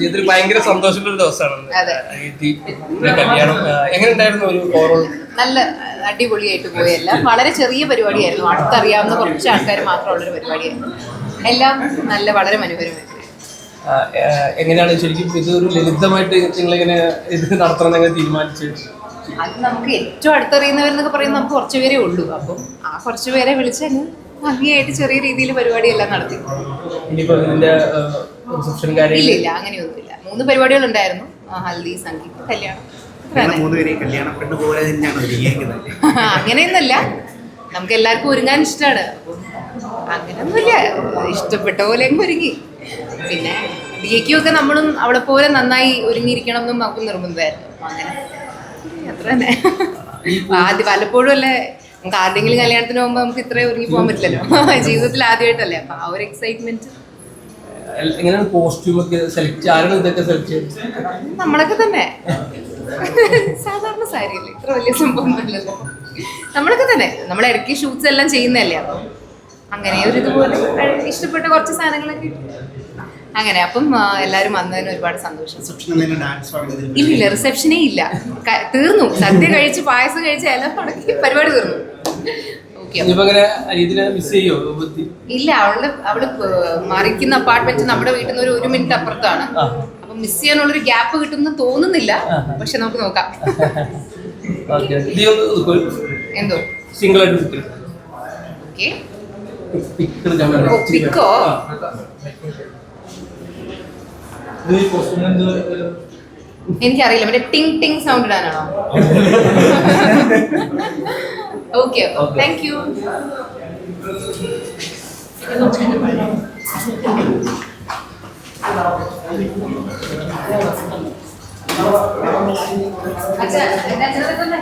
ജീവിതത്തിൽ ഭയങ്കര സന്തോഷമുള്ള ഒരു ദിവസമാണ്. കല്യാണം എങ്ങനെ ഉണ്ടായിരുന്നു ഒരു ഓവറോൾ നല്ല അടിപൊളിയായിട്ട് പോയല്ല. വളരെ ചെറിയ പരിപാടിയായിരുന്നു. അടുത്തറിയാവുന്ന കുറച്ച് ആൾക്കാർ മാത്രമുള്ളൊരു പരിപാടിയായിരുന്നു. എല്ലാം നല്ല വളരെ മനോഹരമായിരുന്നു എങ്ങനെയാണ് ശരിക്കും ഇത് ഒരു ലളിതമായിട്ട് നിങ്ങളിങ്ങനെ ഇത് നടത്തണം എന്ന് തീരുമാനിച്ചു അത് നമുക്ക് ഏറ്റവും അടുത്തറിയുന്നവരെന്നൊക്കെ പറയുന്നത് നമുക്ക് കുറച്ച് പേരേ ഉള്ളൂ. അപ്പം ആ കുറച്ച് പേരെ വിളിച്ച് അങ്ങ് ഭംഗിയായിട്ട് ചെറിയ രീതിയിൽ പരിപാടിയെല്ലാം നടത്തി. ഇല്ല ഇല്ല അങ്ങനെയൊന്നുമില്ല മൂന്ന് പരിപാടികൾ ഉണ്ടായിരുന്നു. ആ, ഹൽദി സംഗീത് കല്യാണം. അങ്ങനെയൊന്നല്ല നമുക്ക് എല്ലാവർക്കും ഒരുങ്ങാൻ ഇഷ്ടമാണ് അങ്ങനെയൊന്നുമില്ല ഇഷ്ടപ്പെട്ട പോലെ ഒരുങ്ങി. പിന്നെ ഡിയക്കും ഒക്കെ നമ്മളും അവളെ പോലെ നന്നായി ഒരുങ്ങിയിരിക്കണം എന്നും നമുക്ക് നിർബന്ധമായിരുന്നു. അങ്ങനെ. അത്ര തന്നെ ആദ്യം വല്ലപ്പോഴും അല്ലേ? നമുക്ക് ആരുടെങ്കിലും കല്യാണത്തിന് പോകുമ്പോൾ നമുക്ക് ഇത്രയും ഒരുങ്ങി പോകാൻ പറ്റില്ലല്ലോ. ജീവിതത്തിൽ ആദ്യമായിട്ടല്ലേ? അപ്പൊ ആ ഒരു എക്സൈറ്റ്മെന്റ് എങ്ങനെയാണ് കോസ്റ്റ്യൂം ഒക്കെ സെലക്ട് ആരാണ് ഇതൊക്കെ സെലക്ട് ചെയ്തത് നമ്മളൊക്കെ തന്നെ. സാധാരണ സാരിയല്ലേ? ഇത്ര വലിയ സംഭവം നമ്മളൊക്കെ തന്നെ. നമ്മൾ ഇടയ്ക്ക് ഷൂട്ട്സ് എല്ലാം ചെയ്യുന്നതല്ലേ? അപ്പം അങ്ങനെ ഒരു ഇതുപോലെ. ഇഷ്ടപ്പെട്ട കുറച്ച് സാധനങ്ങളൊക്കെ അങ്ങനെ അപ്പം എല്ലാവരും വന്നതിന് ഒരുപാട് സന്തോഷം. ഇല്ലില്ല റിസപ്ഷനേ ഇല്ല. തീർന്നു. സദ്യ കഴിച്ച് പായസം കഴിച്ച് എല്ലാം തുടങ്ങി പരിപാടി തീർന്നു. ഇല്ല അവൾ അവൾ മറിക്കുന്ന അപ്പാർട്ട്മെന്റ് നമ്മുടെ വീട്ടിൽ നിന്ന് ഒരു ഒരു മിനിറ്റ് അപ്പുറത്താണ്. അപ്പൊ മിസ് ചെയ്യാനുള്ളൊരു ഗ്യാപ്പ് കിട്ടുമെന്ന് തോന്നുന്നില്ല. പക്ഷെ നമുക്ക് നോക്കാം. എന്തോ? സിംഗിൾ ആയിട്ട് ഓക്കെ. പിക്ക്? എനിക്കറിയില്ല. മറ്റേ ടിങ് ടിങ് സൗണ്ട് ഇടാനാണോ? ഓക്കെ. താങ്ക് യു അച്ഛാ എന്റെ അച്ഛനെ തന്നെ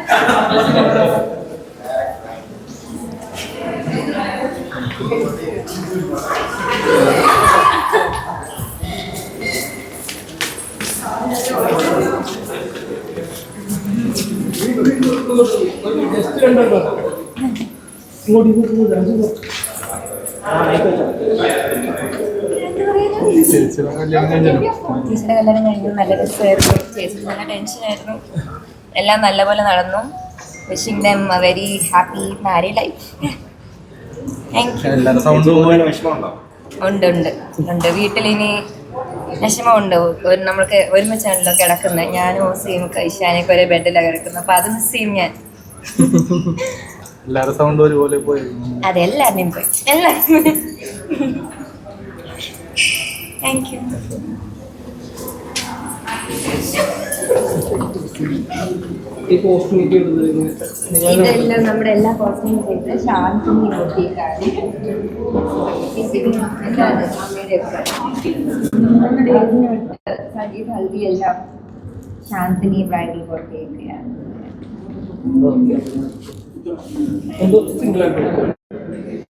ചേച്ചിയുടെ കല്യാണം കഴിഞ്ഞു നല്ല രസമായിരുന്നു ചേച്ചി നല്ല ടെൻഷനായിരുന്നു എല്ലാം നല്ലപോലെ നടന്നു wishing them a very happy married life thank you ഉണ്ട് ഉണ്ട് ഉണ്ട്. വീട്ടിലിനി വിഷമമുണ്ട് ഒരു നമ്മൾക്ക് ഒരുമിച്ചാണല്ലോ കിടക്കുന്നത്. ഞാനും ഓസിയും ഇഷാനൊക്കെ ഒരേ ബെഡിലാണ് കിടക്കുന്നത്. അപ്പൊ അത് മിസ് ചെയ്യും ഞാൻ. എല്ലാവരുടെ സൗണ്ട് ഒരുപോലെ പോയി. അതെ എല്ലാവരുടെയും പോയി. എല്ലാവരും താങ്ക് യു ഈ ഒക്കെ ഇതെല്ലാം നമ്മുടെ എല്ലാ കോസ്റ്റ്യൂം ചെയ്ത് ശാന്തിനി നോക്കിയിട്ടാണ്. എന്താണ് അമ്മയുടെ ഒക്കെ നമ്മുടെ ഇതിനോട്ട് സംഗീത ഹൽദി എല്ലാം ശാന്തിനി ബ്രൈഡൽ കോട്ടയൊക്കെയാണ്